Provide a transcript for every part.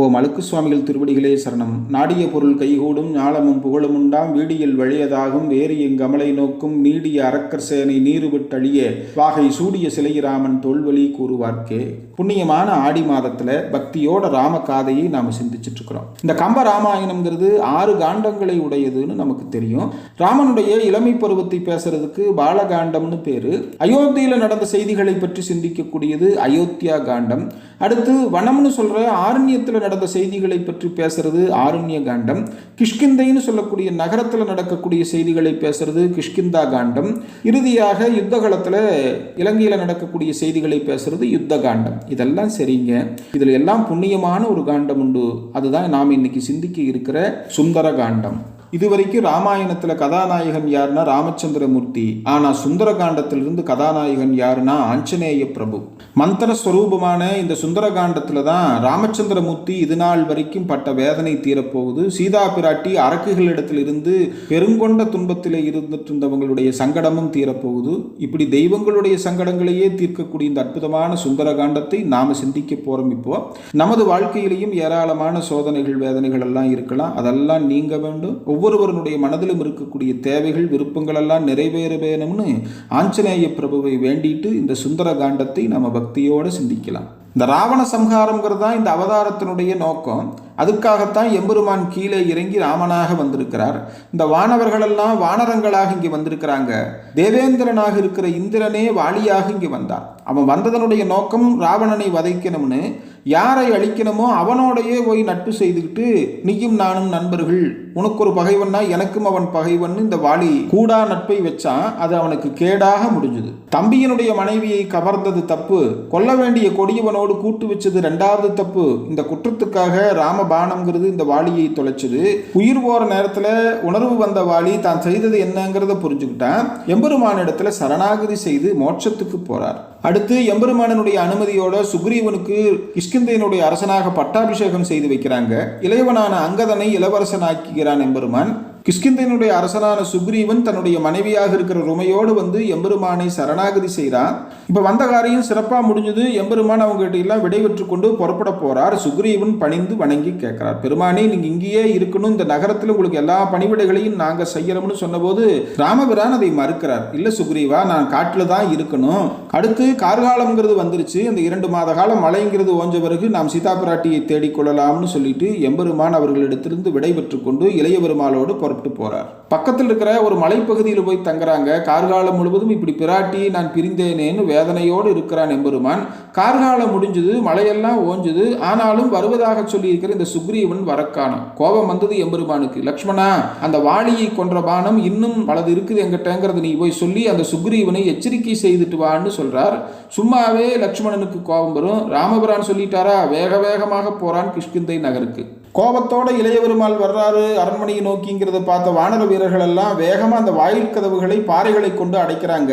ஓம் அழுக்கு சுவாமிகள் திருவடிகளே சரணம். நாடிய பொருள் கைகூடும் ஞாலமும் புகழும் உண்டாம் வீடியில் வழியதாகும் வேறு எங்கமலை நோக்கும் நீடிய அரக்கர் சேனை நீருவிட்டழிய வாகை சூடிய சிலையிராமன் தோல்வழி கூறுவார்க்கே. புண்ணியமான ஆடி மாதத்துல பக்தியோட ராம காதையை நாம சிந்திச்சுட்டு இருக்கிறோம் இந்த கம்ப ராமாயணம்ங்கிறது ஆறு காண்டங்களை உடையதுன்னு நமக்கு தெரியும். ராமனுடைய இளமை பருவத்தை பேசுறதுக்கு பாலகாண்டம்னு பேரு. அயோத்தியில் நடந்த செய்திகளை பற்றி சிந்திக்கக்கூடியது அயோத்தியா காண்டம். அடுத்து வனம்னு சொல்ற ஆரண்யத்தில் நடந்த செய்திகளை பற்றி பேசுறது ஆருண்ய காண்டம். கிஷ்கிந்தைன்னு சொல்லக்கூடிய நகரத்தில் நடக்கக்கூடிய செய்திகளை பேசுறது கிஷ்கிந்தா காண்டம். இறுதியாக யுத்த காலத்தில் இலங்கையில் நடக்கக்கூடிய செய்திகளை பேசுறது யுத்த காண்டம். இதெல்லாம் சரிங்க. இதில் எல்லாம் புண்ணியமான ஒரு காண்டம் உண்டு. அதுதான் நாம் இன்னைக்கு சிந்திக்க இருக்கிற சுந்தர காண்டம். இதுவரைக்கும் ராமாயணத்தில் கதாநாயகன் யாருன்னா ராமச்சந்திரமூர்த்தி. ஆனால் சுந்தரகாண்டத்திலிருந்து கதாநாயகன் யாருன்னா ஆஞ்சநேய பிரபு. மந்திர ஸ்வரூபமான இந்த சுந்தரகாண்டத்தில் தான் ராமச்சந்திரமூர்த்தி இது நாள் வரைக்கும் பட்ட வேதனை தீரப்போகுது. சீதா பிராட்டி அரக்குகளிடத்திலிருந்து பெருங்கொண்ட துன்பத்தில் இருந்துட்டு இருந்தவங்களுடைய சங்கடமும் தீரப்போகுது. இப்படி தெய்வங்களுடைய சங்கடங்களையே தீர்க்கக்கூடிய இந்த அற்புதமான சுந்தரகாண்டத்தை நாம் சிந்திக்க போகிறோம் இப்போ. நமது வாழ்க்கையிலையும் ஏராளமான சோதனைகள் வேதனைகள் எல்லாம் இருக்கலாம். அதெல்லாம் நீங்க வேண்டும். ஒவ்வொருவருடைய மனதிலும் இருக்கக்கூடிய தேவைகள் விருப்பங்கள் எல்லாம் நிறைவேற வேணும்னு ஆஞ்சநேய பிரபுவை வேண்டிட்டு இந்த சுந்தர காண்டத்தை நம்ம பக்தியோடு சிந்திக்கலாம். இந்த ராவண சம்ஹாரங்கிறது தான் இந்த அவதாரத்தினுடைய நோக்கம். அதுக்காகத்தான் எம்பெருமான் கீழே இறங்கி ராமனாக வந்திருக்கிறார். இந்த வானவர்களெல்லாம் வானரங்களாக இங்கே வந்திருக்கிறாங்க. தேவேந்திரனாக இருக்கிற இந்திரனே வாலியாக இங்கே வந்தான் அவன் வந்ததனுடைய நோக்கம் ராவணனை வதைக்கணும்னு. யாரை அழிக்கணுமோ அவனோடையே போய் நட்பு செய்துக்கிட்டு நீயும் நானும் நண்பர்கள் உனக்கு ஒரு பகைவன்னா எனக்கும் அவன் பகைவன் இந்த வாலி கூடா நட்பை வச்சான் அது அவனுக்கு கேடாக முடிஞ்சது. தம்பியினுடைய மனைவியை கவர்ந்தது தப்பு. கொல்ல வேண்டிய கொடியவனோடு கூட்டு வச்சது ரெண்டாவது தப்பு. இந்த குற்றத்துக்காக ராமபானம்ங்கிறது இந்த வாலியை தொலைச்சது. உயிர் போற நேரத்தில் உணர்வு வந்த வாலி தான் செய்தது என்னங்கிறத புரிஞ்சுக்கிட்டான். எம்பெருமான இடத்துல சரணாகதி செய்து மோட்சத்துக்கு போறார். அடுத்து எம்பெருமானனுடைய அனுமதியோட சுக்ரீவனுக்கு கிஷ்கிந்தையனுடைய அரசனாக பட்டாபிஷேகம் செய்து வைக்கிறாங்க. இளையவனான அங்கதனை இளவரசனாக்குகிறான் எம்பெருமான் கிஷ்கிந்தையனுடைய அரசனான சுக்ரீவன் தன்னுடைய மனைவியாக இருக்கிற ருமையோடு வந்து எம்பெருமானை சரணாகதி செய்கிறான் இப்போ வந்த காரியம் சிறப்பாக முடிஞ்சது. எம்பெருமான் அவங்ககிட்ட எல்லாம் விடைபெற்று கொண்டு புறப்பட போறார். சுக்ரீவன் பணிந்து வணங்கி கேட்கிறார். பெருமானே நீங்கள் இங்கேயே இருக்கணும். இந்த நகரத்தில் உங்களுக்கு எல்லா பணிவிடைகளையும் நாங்கள் செய்யறோம்னு சொன்னபோது ராமபிரான் அதை மறுக்கிறார். இல்லை சுக்ரீவா நான் காட்டில் தான் இருக்கணும். அடுத்து கார்காலம்ங்கிறது வந்துருச்சு. அந்த இரண்டு மாத காலம் மழைங்கிறது ஓஞ்ச பிறகு நாம் சீதா பிராட்டியை தேடிக்கொள்ளலாம்னு சொல்லிட்டு எம்பெருமான் அவர்களிடத்திலிருந்து விடைபெற்று கொண்டு இளைய பெருமாளோடு புறப்பட்டு போறார். பக்கத்தில் இருக்கிற ஒரு மலைப்பகுதியில் போய் தங்குறாங்க. கார்காலம் முழுவதும் இப்படி பிராட்டி நான் பிரிந்தேனேன்னு வேதனையோடு இருக்கிறான் எம்பெருமான். கார்காலம் முடிஞ்சது மலையெல்லாம் ஓஞ்சுது. ஆனாலும் வருவதாக சொல்லியிருக்கிற இந்த சுக்ரீவன் வரக்கானம் கோபம் வந்தது எம்பெருமானுக்கு. லக்ஷ்மணா அந்த வாளியை கொன்ற பானம் இன்னும் பலது இருக்குது எங்கிட்டங்கிறத நீ போய் சொல்லி அந்த சுக்ரீவனை எச்சரிக்கை செய்துட்டு வான்னு சொல்றார். சும்மாவே லக்ஷ்மணனுக்கு கோபம் வரும். ராமபிரான் சொல்லிட்டாரா? வேக வேகமாக போறான் கிஷ்கிந்தை நகருக்கு. கோபத்தோட இளைய பெருமாள் வர்றாரு அரண்மனையை நோக்கிங்கிறத பார்த்த வானர வீரர்கள் எல்லாம் வேகமாக அந்த வாயில் கதவுகளை பாறைகளை கொண்டு அடைக்கிறாங்க.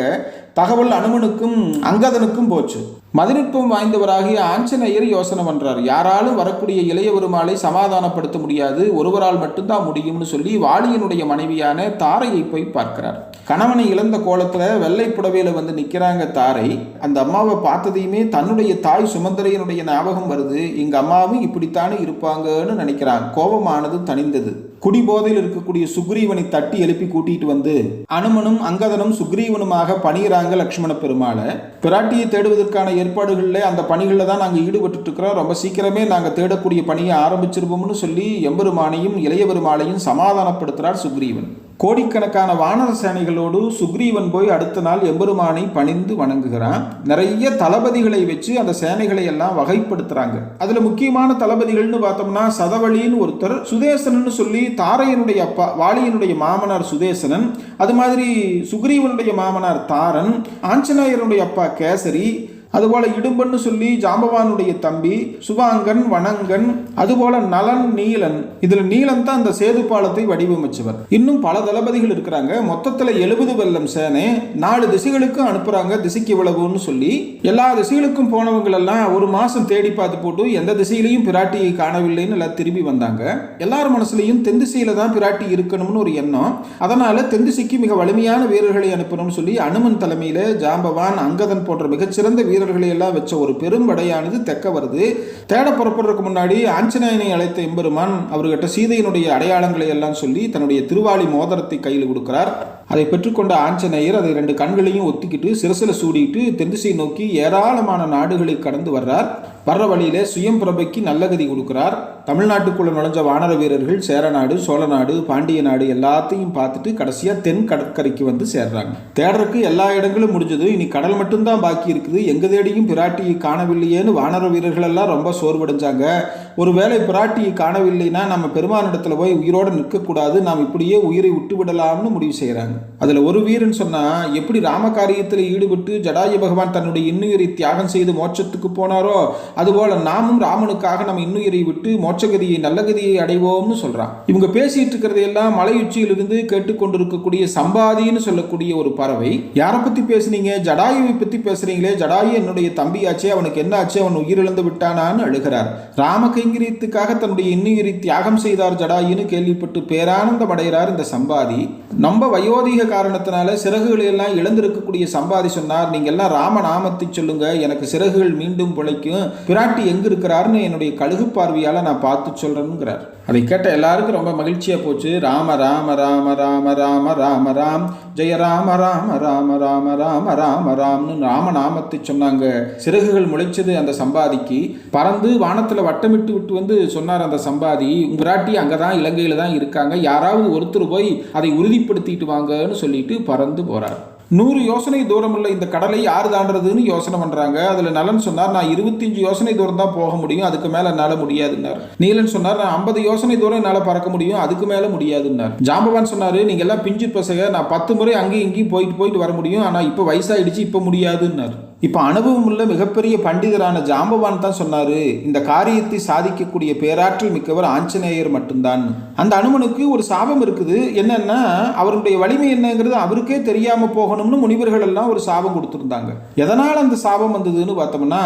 தகவல் அனுமனுக்கும் அங்கதனுக்கும் போச்சு. மதிநுட்பம் வாய்ந்தவராகிய ஆஞ்சநேயர் யோசனை பண்றார். யாராலும் வரக்கூடிய இளைய பெருமாளை சமாதானப்படுத்த முடியாது. ஒருவரால் மட்டும்தான் முடியும்னு சொல்லி வாலியனுடைய மனைவியான தாரையை போய் பார்க்கிறார். கணவனை இழந்த கோலத்துல வெள்ளை புடவையில வந்து நிக்கிறாங்க தாரை. அந்த அம்மாவை பார்த்ததையுமே தன்னுடைய தாய் சுமந்திரையனுடைய ஞாபகம் வருது. எங்க அம்மாவும் இப்படித்தானே இருப்பாங்கன்னு நினைக்கிறான். கோபமானது தனிந்தது குடிபோதையில் இருக்கக்கூடிய சுக்ரீவனை தட்டி எழுப்பி கூட்டிட்டு வந்து அனுமனும் அங்கதனும் சுக்ரீவனுமாக பணிகிறாங்க லக்ஷ்மண பெருமாளை. பிராட்டியை தேடுவதற்கான ஏற்பாடுகளில் அந்த பணிகளில் தான் நாங்கள் ஈடுபட்டு இருக்கிறோம். ரொம்ப சீக்கிரமே நாங்கள் தேடக்கூடிய பணியை ஆரம்பிச்சிருவோம்னு சொல்லி எம்பெருமானையும் இளையபெருமாளையும் சமாதானப்படுத்துகிறார் சுக்ரீவன். கோடிக்கணக்கான வானர சேனைகளோடு சுக்ரீவன் போய் அடுத்த நாள் எம்பெருமானை பணிந்து வணங்குகிறான். நிறைய தளபதிகளை வச்சு அந்த சேனைகளை எல்லாம் வகைப்படுத்துறாங்க. அதுல முக்கியமான தளபதிகள்னு பார்த்தோம்னா சதவழின்னு ஒருத்தர் சுதேசனன்னு சொல்லி தாரையனுடைய அப்பா வாலியனுடைய மாமனார் சுதேசனன் அது மாதிரி சுக்ரீவனுடைய மாமனார் தாரன் ஆஞ்சநேயருடைய அப்பா கேசரி அதுபோல இடும்பன்னு சொல்லி ஜாம்பவானுடைய தம்பி சுவாங்கன் வனங்கன் அதுபோல நலன் நீலன். இதுல நீலன் தான் அந்த சேது பாலத்தை வடிவமைச்சவர். இன்னும் பல தளபதிகள் இருக்கிறாங்க. மொத்தத்துல எழுபது வெள்ளம் சேனை நாலு திசைகளுக்கும் அனுப்புறாங்க திசைக்கு இவ்வளவுன்னு சொல்லி. எல்லா திசைகளுக்கும் போனவங்களெல்லாம் ஒரு மாசம் தேடி பார்த்து போட்டு எந்த திசையிலையும் பிராட்டியை காணவில்லைன்னு எல்லாம் திரும்பி வந்தாங்க. எல்லார் மனசுலையும் தென் திசையில தான் பிராட்டி இருக்கணும்னு ஒரு எண்ணம். அதனால தென் திசைக்கு மிக வலிமையான வீரர்களை அனுப்பணும்னு சொல்லி அனுமன் தலைமையில ஜாம்பவான் அங்கதன் போன்ற மிகச்சிறந்த வீரர்கள் வீரர்களை எல்லாம் வச்ச ஒரு பெரும்படையானது தெக்க வருது தேட புறப்படுறதுக்கு முன்னாடி ஆஞ்சநேயனை அழைத்த எம்பெருமான் அவர்கிட்ட சீதையினுடைய அடையாளங்களை எல்லாம் சொல்லி தன்னுடைய திருவாளி மோதிரத்தை கையில் கொடுக்கிறார். அதை பெற்றுக்கொண்ட ஆஞ்சநேயர் அதை ரெண்டு கண்களையும் ஒத்திக்கிட்டு சிரசில் சூடிட்டு தென்திசை நோக்கி ஏராளமான நாடுகளை கடந்து வர்றார். வர்ற வழியிலே சுயம்பிரபைக்கு நல்ல கதி கொடுக்கிறார். தமிழ்நாட்டுக்குள்ள நுழைஞ்ச வானர வீரர்கள் சேரநாடு சோழநாடு பாண்டிய நாடு எல்லாத்தையும் பார்த்துட்டு கடைசியாக தென் கடற்கரைக்கு வந்து சேர்றாங்க. தேடுறதுக்கு எல்லா இடங்களும் முடிஞ்சது. இனி கடல் மட்டும்தான் பாக்கி இருக்குது. எங்க தேடியும் பிராட்டியை காணவில்லையேன்னு வானர வீரர்கள் எல்லாம் ரொம்ப சோர்வடைஞ்சாங்க. ஒருவேளை பிராட்டியை காணவில்லைன்னா நம்ம பெருமானிடத்தில் போய் உயிரோடு நிற்கக்கூடாது. நாம் இப்படியே உயிரை விட்டு விடலாம்னு முடிவு செய்கிறாங்க அதில் ஒரு வீரன் சொன்னா எப்படி ராமகாரியத்தில் ஈடுபட்டு ஜடாயு பகவான் தன்னுடைய இன்னுயிரை தியாகம் செய்து மோட்சத்துக்கு போனாரோ அதுபோல் நாமும் ராமனுக்காக நம்ம இன்னுயிரை விட்டு மோட்சகதியை நல்ல கதியை அடைவோம்னு சொல்றான். இவங்க பேசிட்டு இருக்கிறதையெல்லாம் மலையுச்சியிலிருந்து கேட்டுக்கொண்டிருக்கக்கூடிய சம்பாதின்னு சொல்லக்கூடிய ஒரு பறவை. யாரை பத்தி பேசுனீங்க? ஜடாயுவை பத்தி பேசுறீங்களே? ஜடாயு என்னுடைய தம்பியாச்சே அவனுக்கு என்ன ஆச்சு அவன் உயிரிழந்து விட்டானான்னு அழுகிறார். ராம கைங்கரியத்துக்காக தன்னுடைய இன்னுயிரை தியாகம் செய்தார் ஜடாயுன்னு கேள்விப்பட்டு பேரானந்தம் அடைகிறார் இந்த சம்பாதி. நம்ம வயோதிக காரணத்தினால சிறகுகளை எல்லாம் இழந்திருக்கக்கூடிய சம்பாதி சொன்னார். நீங்க எல்லாம் ராம நாமத்தை சொல்லுங்க. எனக்கு சிறகுகள் மீண்டும் பிழைக்கும். பிராட்டி எங்க இருக்கிறாருன்னு என்னுடைய கழுகு பார்வையால நான் பார்த்து சொல்றேனுங்கிறார் அதை கேட்ட எல்லாருக்கும் ரொம்ப மகிழ்ச்சியாக போச்சு ராம ராம ராம ராம ராம ராம ராம் ஜெய ராம ராம ராம ராம ராம ராம ராம்னு ராம நாமத்தை சொன்னாங்க சிறகுகள் முளைச்சது அந்த சம்பாதிக்கு பறந்து வானத்தில் வட்டமிட்டு விட்டு வந்து சொன்னார் அந்த சம்பாதி பிராட்டி அங்கே தான் இலங்கையில் தான் இருக்காங்க யாராவது ஒருத்தர் போய் அதை உறுதிப்படுத்திட்டு வாங்கன்னு சொல்லிட்டு பறந்து போகிறார் நூறு யோசனை தூரமுள்ள இந்த கடலை யார் தாண்டதுன்னு யோசனை பண்றாங்க. அதுல நலன் சொன்னார் நான் இருபத்தஞ்சு யோசனை தூரம் தான் போக முடியும் அதுக்கு மேல என்னால முடியாதுன்னார். நீலன் சொன்னார் நான் ஐம்பது யோசனை தூரம் என்னால பறக்க முடியும் அதுக்கு மேல முடியாதுன்னார். ஜாம்பவான் சொன்னாரு நீங்க எல்லாம் பிஞ்சு பசங்க நான் பத்து முறை அங்கேயும் இங்கேயும் போயிட்டு போயிட்டு வர முடியும் ஆனா இப்ப வயசாயிடுச்சு இப்ப முடியாதுன்னார். இப்போ அனுபவம் உள்ள மிகப்பெரிய பண்டிதரான ஜாம்பவான் தான் சொன்னார் இந்த காரியத்தை சாதிக்கக்கூடிய பேராற்றல் மிக்கவர் ஆஞ்சநேயர் மட்டும்தான். அந்த அனுமனுக்கு ஒரு சாபம் இருக்குது. என்னன்னா அவருடைய வலிமை என்னங்கிறது அவருக்கே தெரியாமல் போகணும்னு முனிவர்கள் எல்லாம் ஒரு சாபம் கொடுத்துருந்தாங்க. எதனால் அந்த சாபம் வந்ததுன்னு பார்த்தோம்னா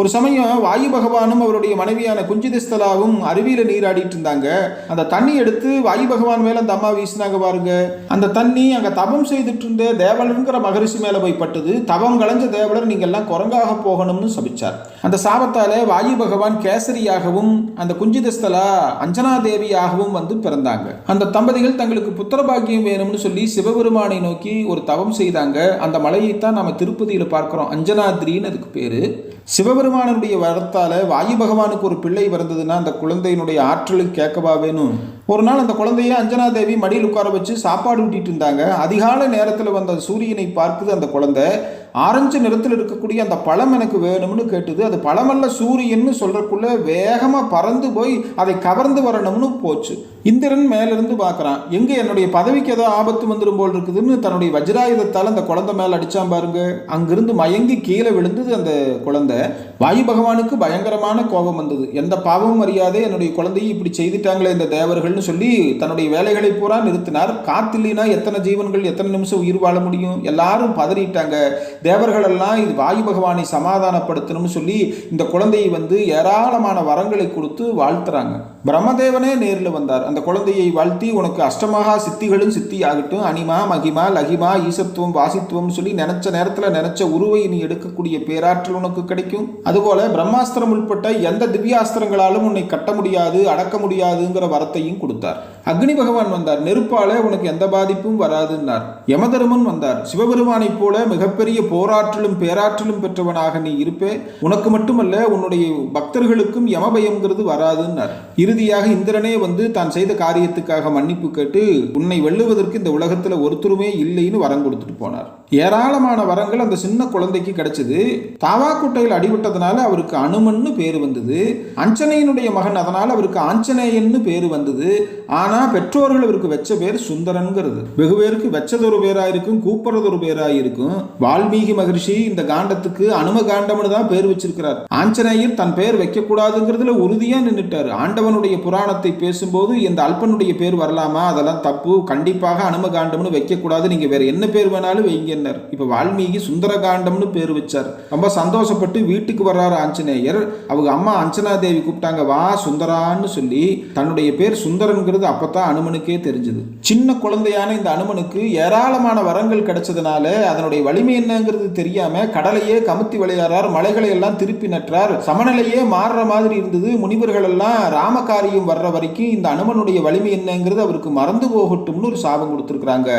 ஒரு சமயம் வாயு பகவானும் அவருடைய மனைவியான குஞ்சிதிஸ்தலாவும் அருவியில் நீராடிட்டு இருந்தாங்க. அந்த தண்ணி எடுத்து வாயு பகவான் மேலே அந்த அம்மா வீசினாங்க பாருங்க. அந்த தண்ணி அங்கே தபம் செய்துட்டு இருந்த தேவலருங்கிற மகரிஷி மேலே போய் பட்டது. தவம் களைஞ்ச தேவலர் நீங்கள்லாம் குரங்காக போகணும்னு சபிச்சார். அந்த சாபத்தால வாயு பகவான் கேசரியாகவும் அந்த குஞ்சிதஸ்தலா அஞ்சனா தேவியாகவும் வந்து பிறந்தாங்க. அந்த தம்பதிகள் தங்களுக்கு புத்திர பாக்கியம் வேணும்னு சொல்லி சிவபெருமானை நோக்கி ஒரு தவம் செய்தாங்க. அந்த மலையைத்தான் நம்ம திருப்பதியில் பார்க்குறோம். அஞ்சனாத்ரின்னு அதுக்கு பேரு. சிவபெருமானுடைய வரத்தால வாயு பகவானுக்கு ஒரு பிள்ளை பிறந்ததுன்னா அந்த குழந்தையினுடைய ஆற்றலுக்கு கேட்கவா வேணும் ஒரு நாள் அந்த குழந்தைய அஞ்சனா தேவி மடியில் உட்கார வச்சு சாப்பாடு ஊட்டிட்டு இருந்தாங்க. அதிகாலை நேரத்தில் வந்த சூரியனை பார்க்குது அந்த குழந்தை. ஆரஞ்சு நிறத்தில் இருக்கக்கூடிய அந்த பழம் எனக்கு வேணும்னு கேட்டுது. அது பழமல்ல சூரியன்னு சொல்கிறக்குள்ளே வேகமாக பறந்து போய் அதை கவர்ந்து வரணும்னு போச்சு. இந்திரன் மேலிருந்து பார்க்குறான் எங்கே என்னுடைய பதவிக்கு ஏதோ ஆபத்து வந்துடும் போல் இருக்குதுன்னு தன்னுடைய வஜ்ராயுதத்தால் அந்த குழந்தை மேலே அடிச்சான் பாருங்க. அங்கிருந்து மயங்கி கீழே விழுந்தது அந்த குழந்தை. வாயு பகவானுக்கு பயங்கரமான கோபம் வந்தது. எந்த பாவமும் அறியாதே என்னுடைய குழந்தையை இப்படி செய்துட்டாங்களே இந்த தேவர்கள்னு சொல்லி தன்னுடைய வேலைகளை பூரா நிறுத்தினார். காத்தில்லைனா எத்தனை ஜீவன்கள் எத்தனை நிமிஷம் உயிர் வாழ முடியும்? எல்லாரும் பதறிட்டாங்க. தேவர்கள் எல்லாம் இது வாயு பகவானை சமாதானப்படுத்தணும்னு சொல்லி இந்த குழந்தையை வந்து ஏராளமான வரங்களை கொடுத்து வாழ்த்துறாங்க. பிரம்மதேவனே நேரில் வந்தார். அந்த குழந்தையை வாழ்த்தி உனக்கு அஷ்டமகா சித்திகளும் சித்தி ஆகட்டும் அனிமா மகிமா லகிமா ஈசத்துவம் வாசித்துவம் சொல்லி நினைச்ச நேரத்தில் நினைச்ச உருவை நீ எடுக்கக்கூடிய பேராற்றல் உனக்கு கிடைக்கும். அதுபோல பிரம்மாஸ்திரம் உட்பட்ட எந்த திவ்யாஸ்திரங்களாலும் உன்னை கட்ட முடியாது அடக்க முடியாதுங்கிற வரத்தையும் கொடுத்தார். அக்னி பகவான் வந்தார். நெருப்பால உனக்கு எந்த பாதிப்பும் வராதுன்னார். யமதருமன் வந்தார். சிவபெருமானைப் போல மிகப்பெரிய போராற்றலும் பேராற்றலும் பெற்றவனாக நீ இருப்பே. உனக்கு மட்டுமல்ல உன்னுடைய பக்தர்களுக்கும் யமபயம்ங்கிறது வராதுன்னார். இறுதியாக இந்திரனே வந்து தான் செய்த காரியத்துக்காக மன்னிப்பு கேட்டு உன்னை வெல்லுவதற்கு இந்த உலகத்தில் ஒருத்தருமே இல்லைன்னு வரம் கொடுத்துட்டு போனார். ஏராளமான வரங்கள் அந்த சின்ன குழந்தைக்கு கிடைச்சது. தாவாக்குட்டையில் அடிபட்டதுனால அவருக்கு அனுமன்னு பேர் வந்தது. அஞ்சனையினுடைய மகன் அதனால் அவருக்கு ஆஞ்சநேயன்னு பேர் வந்தது. ஆனால் ஆனால் பெற்றோர்கள் இவருக்கு வச்ச பேர் சுந்தரன்கிறது. வெகு பேருக்கு வச்சதொரு பேராக இருக்கும் கூப்பிட்றதொரு பேராக இருக்கும் வால்மீகி மகரிஷி இந்த காண்டத்துக்கு அனும காண்டம்னு தான் பேர் வச்சிருக்கிறார். ஆஞ்சநேயர் தன் பேர் வைக்கக்கூடாதுங்கிறதுல உறுதியாக நின்றுட்டார் ஆண்டவனுடைய புராணத்தை பேசும்போது இந்த அல்பனுடைய பேர் வரலாமா? அதெல்லாம் தப்பு. கண்டிப்பாக அனும காண்டம்னு வைக்கக்கூடாது. நீங்கள் வேற என்ன பேர் வேணாலும் வைங்கன்னார் இப்போ வால்மீகி சுந்தர காண்டம்னு பேர் வச்சார். ரொம்ப சந்தோஷப்பட்டு வீட்டுக்கு வர்றாரு ஆஞ்சநேயர். அவங்க அம்மா அஞ்சனா தேவி கூப்பிட்டாங்க வா சுந்தரான்னு சொல்லி தன்னுடைய பேர் சுந்தரன்கிறது அப்போ பார்த்தா அனுமனுக்கே தெரிஞ்சது. சின்ன குழந்தையான இந்த அனுமனுக்கு ஏராளமான வரங்கள் கிடைச்சதுனால அதனுடைய வலிமை என்னங்கிறது தெரியாம கடலையே கமுத்தி விளையாடுறார் மலைகளை எல்லாம் திருப்பி நற்றார் சமநிலையே மாறுற மாதிரி இருந்தது. முனிவர்கள் எல்லாம் ராமகாரியம் வர்ற வரைக்கும் இந்த அனுமனுடைய வலிமை என்னங்கிறது அவருக்கு மறந்து போகட்டும்னு ஒரு சாபம் கொடுத்துருக்குறாங்க.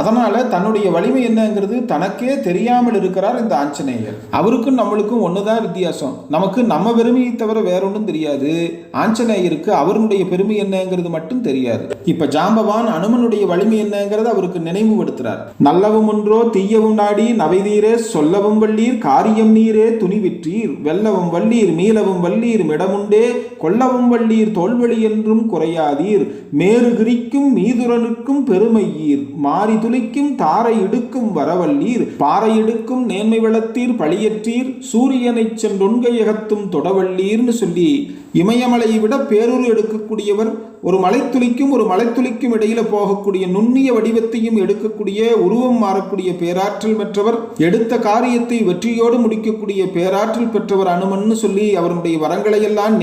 அதனால தன்னுடைய வலிமை என்னங்கிறது தனக்கே தெரியாமல் இருக்கிறார் இந்த ஆஞ்சநேயர். அவருக்கும் நம்மளுக்கும் ஒண்ணுதான் வித்தியாசம். நமக்கு நம்ம பெருமையை தவிர வேற ஒன்றும் தெரியாது. ஆஞ்சநேயருக்கு அவருடைய பெருமை என்னங்கிறது மட்டும் தெரியாது. இப்ப ஜாம்பவான் அனுமனுடைய வலிமை என்னங்கிறது அவருக்கு நினைவுபடுத்துறார். நல்லவும் ஒன்றோ தீயவும் நாடி நவைதீரே சொல்லவும் வள்ளீர் காரியம் நீரே துணிவிற்றீர் வெல்லவும் வள்ளீர் மீளவும் வள்ளீர் மிடமுண்டே கொல்லவும் வள்ளீர் தோல்வழி என்றும் குறையாதீர். மேறு கிரிக்கும் மீதுரனுக்கும் பெருமையீர் மாறி துளிக்கும் தாரை இடுக்கும் வரவல்லீர் பாறை இடுக்கும் நேர்மை வளத்தீர் பழியற்றீர் சூரியனைச் சென்றொன்கையகத்தும் தொடவல்லீர்னு சொல்லி இமயமலையை விட பேரூர் எடுக்கக்கூடியவர் ஒரு மலைத்துளிக்கும் ஒரு மலைத்துளிக்கும் இடையில போகக்கூடிய நுண்ணிய வடிவத்தையும் எடுக்கக்கூடிய உருவம் மாறக்கூடிய பேராற்றல் பெற்றவர் எடுத்த காரியத்தை வெற்றியோடு முடிக்கக்கூடிய பேராற்றல் பெற்றவர் அனுமன்னு சொல்லி அவருடைய வரங்களை எல்லாம்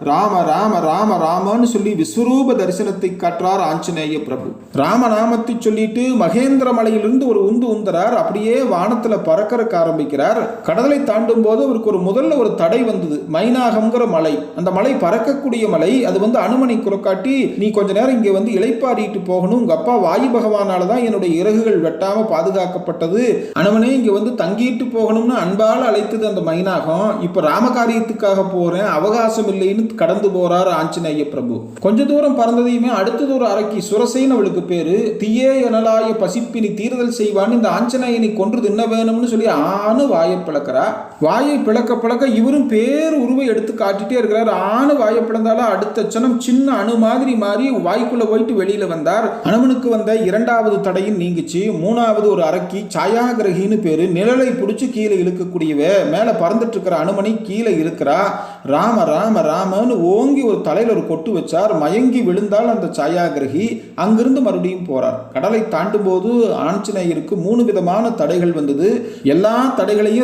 ராம ராம ராம ராமன்னு சொல்லி விஸ்வரூப தரிசனத்தை காட்டுறார் ஆஞ்சநேய பிரபு. ராமநாமத்தை சொல்லிட்டு மகேந்திர மலையிலிருந்து ஒரு உந்து உந்தரார் அப்படியே வானத்தில் பறக்கறக்க ஆரம்பிக்கிறார். கடலை தாண்டும் போது அவருக்கு ஒரு முதல்ல ஒரு தடை வந்தது. மைனாகம்ங்கிற மலை. அந்த மலை பறக்கக்கூடிய மலை. அது வந்து அனுமனை குறக்காட்டி நீ கொஞ்ச நேரம் இங்கே வந்து இளைப்பாறிட்டு போகணும். உங்க அப்பா வாயு பகவானால தான் என்னுடைய இறகுகள் வெட்டாம பாதுகாக்கப்பட்டது. அனுமனே இங்க வந்து தங்கிட்டு போகணும்னு அன்பால் அழைத்தது அந்த மைனாகம். இப்ப ராமகாரியத்துக்காக போறேன். அவகாசம் இல்லைன்னு கடந்து போறார் ஆஞ்சநேய பிரபு. கொஞ்ச தூரம் பறந்ததையுமே அடுத்தது ஒரு அரைக்கி சுரசைன்னு அவளுக்கு பேரு. தீயே எனலாய பசிப்பினி தீர்தல் செய்வான்னு இந்த ஆஞ்சநேயனை கொன்று தின்ன வேணும்னு சொல்லி ஆணு வாயை பிளக்கிறா வாயை பிளக்க பிளக்க இவரும் பேர் உருவை எடுத்து காட்டிட்டே இருக்கிறார். ஆணு வாயை பிளந்தாலும் அடுத்த சனம் சின்ன அணு மாதிரி மாறி வாய்க்குள்ள போயிட்டு வெளியில வந்தார். அனுமனுக்கு வந்த இரண்டாவது தடையும் நீங்கிச்சு. மூணாவது ஒரு அரக்கி சாயாகிரகின்னு பேரு. நிழலை பிடிச்சி கீழே இழுக்கக்கூடியவ மேல பறந்துட்டு இருக்கிற அனுமனை கீழே இருக்கிறா ராம ராம ராமன்னு ஓங்கி ஒரு தலையில ஒரு கொட்டு வச்சார். மயங்கி விழுந்தால் அந்த சாயாகிரகி அங்கிருந்து மறுபடியும் போறார். கடலை தாண்டும் போது ஆஞ்சநேயருக்கு மூணு விதமான தடைகள் வந்தது. எல்லா தடைகளையும்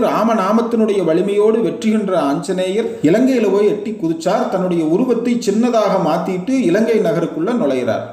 ராமநாமத்தினுடைய வலிமையோடு வெற்றிகின்ற ஆஞ்சநேயர் இலங்கையில் போய் எட்டி குதிச்சார். தன்னுடைய உருவத்தை சின்னதாக மாத்திட்டு இலங்கை நகருக்குள்ள நுழைகிறார்